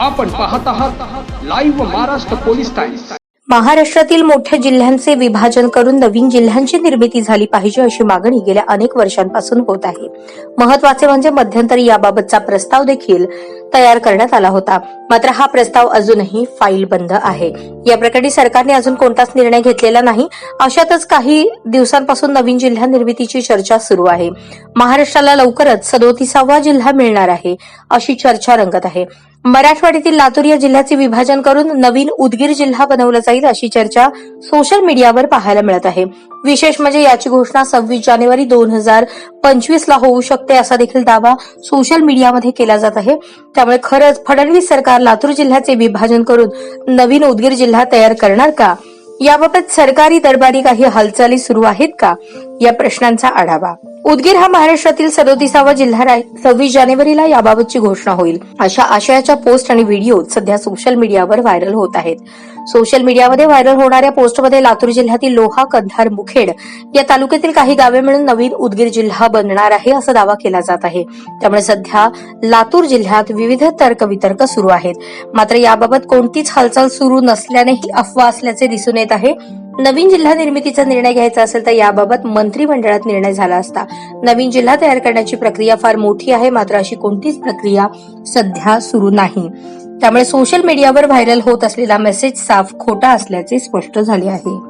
आपण पाहत आहात लाईव्ह महाराष्ट्र पोलीस टाइम्स महाराष्ट्रातील मोठ्या जिल्ह्यांचे विभाजन करून नवीन जिल्ह्यांची निर्मिती झाली पाहिजे अशी मागणी गेल्या अनेक वर्षांपासून होत आहे. महत्त्वाचे म्हणजे मध्यंतरी याबाबतचा प्रस्ताव देखील तयार करण्यात आला होता. मात्र हा प्रस्ताव अजूनही फाईल बंद आहे. या प्रकरणी सरकारने अजून कोणताच निर्णय घेतलेला नाही. अशातच काही दिवसांपासून नवीन जिल्हा निर्मितीची चर्चा सुरू आहे. महाराष्ट्राला लवकरच सदोतीसावा जिल्हा मिळणार आहे अशी चर्चा रंगत आहे. मराठवाड्यातील लातूर या जिल्ह्याचे विभाजन करून नवीन उदगीर जिल्हा बनवला जाईल अशी चर्चा सोशल मीडियावर पाहायला मिळत आहे. विशेष म्हणजे याची घोषणा सव्वीस जानेवारी दोन हजार पंचवीस ला होऊ शकते असा देखील दावा सोशल मीडियामध्ये केला जात आहे. त्यामुळे खरंच फडणवीस सरकार लातूर जिल्ह्याचे विभाजन करून नवीन उदगीर जिल्हा तयार करणार का? याबाबत सरकारी दरबारी काही हालचाली सुरू आहेत का? या प्रश्नांचा आढावा. उदगीर हा महाराष्ट्रातील सदोतीसावा जिल्हा राहील सव्वीस जानेवारीला याबाबतची घोषणा होईल. अशा आशयाच्या पोस्ट आणि व्हिडिओ सध्या सोशल मीडियावर व्हायरल होत आहेत. सोशल मीडियामध्ये व्हायरल होणाऱ्या पोस्टमध्ये लातूर जिल्ह्यातील लोहा कंधार मुखेड या तालुक्यातील काही गावे मिळून नवीन उदगीर जिल्हा बनणार आहे असा दावा केला जात आहे. त्यामुळे सध्या लातूर जिल्ह्यात विविध तर्कवितर्क सुरू आहेत. मात्र याबाबत कोणतीच हालचाल सुरू नसल्याने ही अफवा असल्याचे दिसून येत आहे. नवीन जिल्हा निर्मितीचा निर्णय घ्यायचा असेल तर याबाबत मंत्रिमंडळात निर्णय झाला असता. नवीन जिल्हा तयार करण्याची प्रक्रिया फार मोठी आहे मात्र अशी कोणतीच प्रक्रिया सध्या सुरू नाही. त्यामुळे सोशल मीडियावर व्हायरल होत असलेला मेसेज साफ खोटा असल्याचे स्पष्ट झाले आहे.